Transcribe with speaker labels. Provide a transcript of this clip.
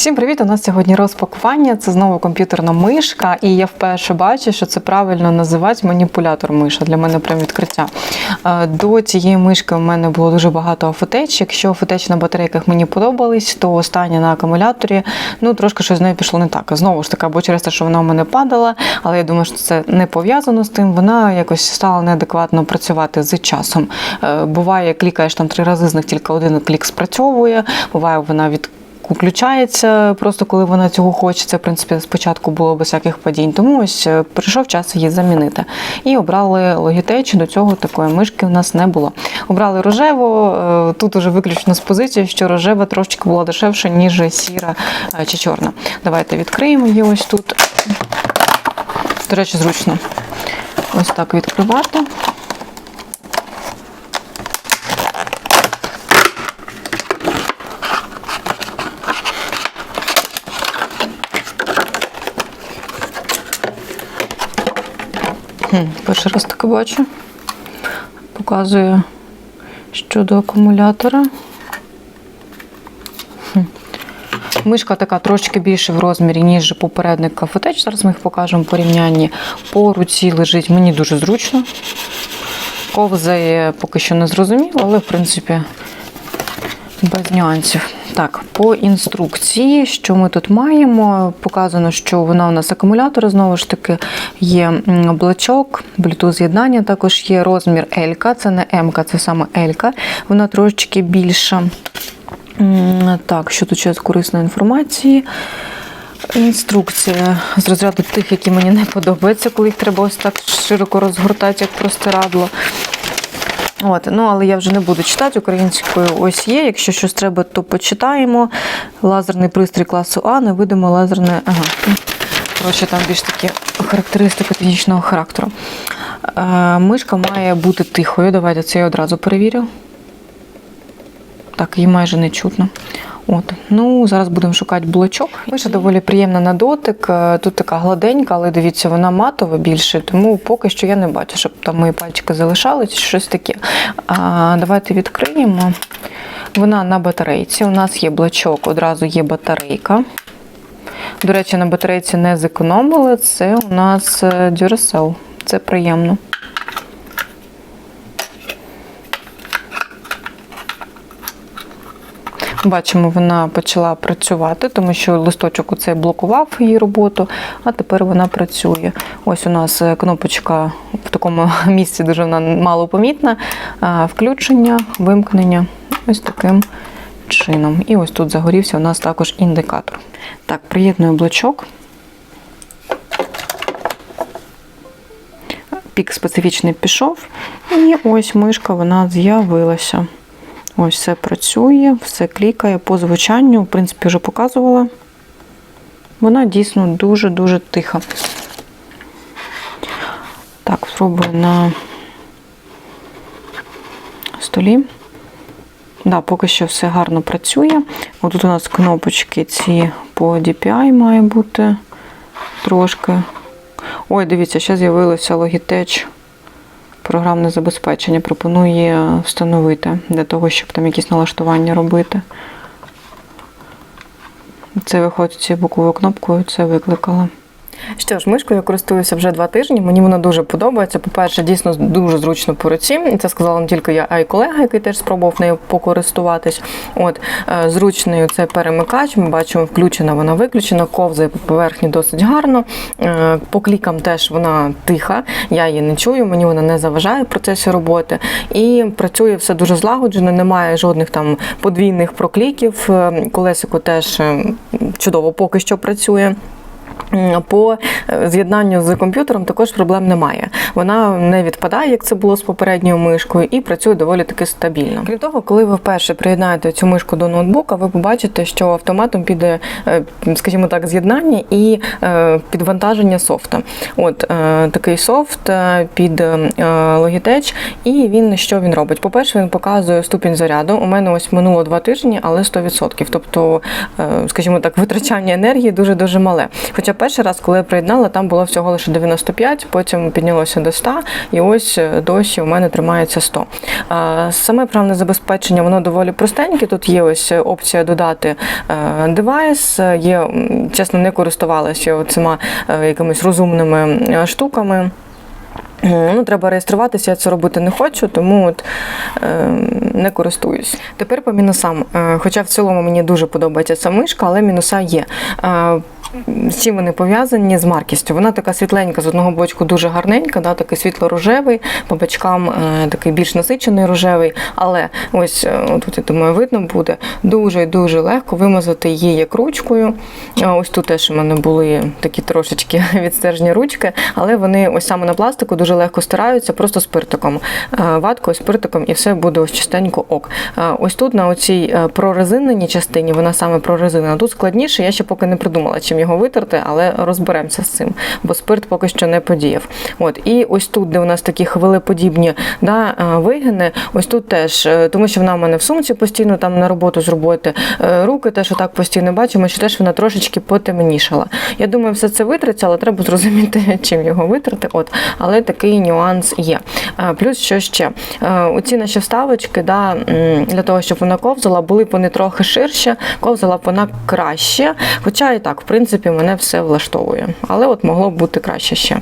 Speaker 1: Всім привіт! У нас сьогодні розпакування. Це знову комп'ютерна мишка, і я вперше бачу, що це правильно називати маніпулятор миша. Для мене прям відкриття. Е, До цієї мишки у мене було дуже багато афотеч. Якщо афотеч на батарейках мені подобались, то остання на акумуляторі ну трошки щось з нею пішло не так. Знову ж таки, або через те, що вона у мене падала, але я думаю, що це не пов'язано з тим. Вона якось стала неадекватно працювати з часом. Е, Буває, клікаєш там три рази, з них тільки один клік спрацьовує. Буває, вона від включається просто коли вона цього хоче. Це, в принципі, спочатку було без всяких падінь. Тому ось е, прийшов час її замінити. І обрали Logitech. До цього такої мишки у нас не було. Обрали рожеву. е, Тут уже виключно з позиції, що рожева трошечки була дешевша, ніж сіра е, чи чорна. Давайте відкриємо її ось тут. До речі, зручно. Ось так відкривати. Перший раз таке бачу. Показує щодо акумулятора. Мишка така трошки більше в розмірі, ніж попередник Кафетеч. Зараз ми їх покажемо в порівнянні. По руці лежить мені дуже зручно. Ковзає поки що не зрозуміло, але в принципі без нюансів. Так, по інструкції, що ми тут маємо? Показано, що вона у нас акумулятор, знову ж таки, є м, блочок, Bluetooth з'єднання, також є розмір L, це не М, це саме L. Вона трошечки більша. Так, що тут ще корисної інформації? Інструкція з розряду тих, які мені не подобаються, коли їх треба ось так широко розгортати, як простирадло. От, ну, але я вже не буду читати українською. Ось є. Якщо щось треба, то почитаємо. Лазерний пристрій класу А, невидимо лазерне. Ага. Коротше, там більш такі характеристики технічного характеру. Е, мишка має бути тихою. Давайте це я одразу перевірю. Так, її майже не чутно. От. Ну, зараз будемо шукати блочок. Миша доволі приємна на дотик. Е, Тут така гладенька, але дивіться, вона матова більше, тому поки що я не бачу, щоб там мої пальчики залишались, чи щось таке. А, давайте відкриємо. Вона на батарейці. У нас є блочок, одразу є батарейка. До речі, на батарейці не зекономили. Це у нас е, Duracell. Це приємно. Бачимо, вона почала працювати, тому що листочок оцей блокував її роботу, а тепер вона працює. Ось у нас е, кнопочка в такому місці дуже вона мало помітна. Включення, вимкнення ось таким чином. І ось тут загорівся у нас також індикатор. Так, приєдную блочок. Пік специфічний пішов, і ось мишка вона з'явилася. Ось все працює, все клікає по звучанню, в принципі, вже показувала. Вона дійсно дуже-дуже тиха. Так, спробую на столі. Да, поки що все гарно працює. Отут у нас кнопочки ці по DPI має бути трошки. Ой, дивіться, ще з'явилося Logitech програмне забезпечення пропонує встановити для того, щоб там якісь налаштування робити. Це виходить цією боковою кнопкою, це викликала. Що ж, мишкою я користуюся вже два тижні. Мені вона дуже подобається. По-перше, дійсно дуже зручно по руці. І це сказала не тільки я, а й колега, який теж спробував нею покористуватись. От е, зручною це перемикач. Ми бачимо, включена вона виключена, ковзає по поверхні досить гарно. Е, По клікам теж вона тиха. Я її не чую, мені вона не заважає в процесі роботи. І працює все дуже злагоджено, немає жодних там подвійних прокліків. Е, Колесико теж чудово поки що працює. По е, з'єднанню з комп'ютером також проблем немає. Вона не відпадає, як це було з попередньою мишкою, і працює доволі таки стабільно. Крім того, коли ви вперше приєднаєте цю мишку до ноутбука, ви побачите, що автоматом піде, е, скажімо так, з'єднання і е, підвантаження софта. От такий софт під Logitech, і він що він робить? По-перше, він показує ступінь заряду. У мене ось минуло два тижні, але 100%. Тобто, скажімо так, витрачання енергії дуже дуже мале. Хоча Перший раз, коли я приєднала, там було всього лише 95, потім піднялося до 100, і ось е, досі у мене тримається 100. Е, Саме програмне забезпечення, воно доволі простеньке. Тут є ось опція додати е, девайс. Е, Є, чесно, не користувалася цими е, якимись розумними е, штуками. Е, Ну, треба реєструватися, я це робити не хочу, тому от, е, не користуюсь. Тепер по мінусам. Е, хоча в цілому мені дуже подобається ця мишка, але мінуса є. Е, з чим вони пов'язані? З маркістю. Вона така світленька, з одного бочку дуже гарненька, да, такий світло-рожевий, по бочкам е, такий більш насичений рожевий. Але ось е, тут, я думаю, видно буде дуже і дуже легко вимазати її як ручкою. Е, Ось тут теж у мене були такі трошечки відстежні ручки, але вони ось саме на пластику дуже легко стираються, просто спиртиком. Е, Ваткою, спиртиком, і все буде ось чистенько ок. Е, Ось тут на оцій е, прорезиненій частині, вона саме прорезинена. Тут складніше, я ще поки не придумала, чим його витерти, але розберемося з цим, бо спирт поки що не подіяв. От і ось тут, де у нас такі хвилеподібні да, е, вигини, ось тут теж, е, тому що вона в мене в сумці постійно там на роботу з роботи. Е, Руки теж отак постійно бачимо, що теж вона трошечки потемнішала. Я думаю, все це витриться, але треба зрозуміти, чим його витрати. От, але такий нюанс є. Плюс що ще? Оці наші вставочки, да, для того, щоб вона ковзала, були б вони трохи ширше, ковзала б вона краще. Хоча і так, в принципі, мене все влаштовує. Але от могло б бути краще ще.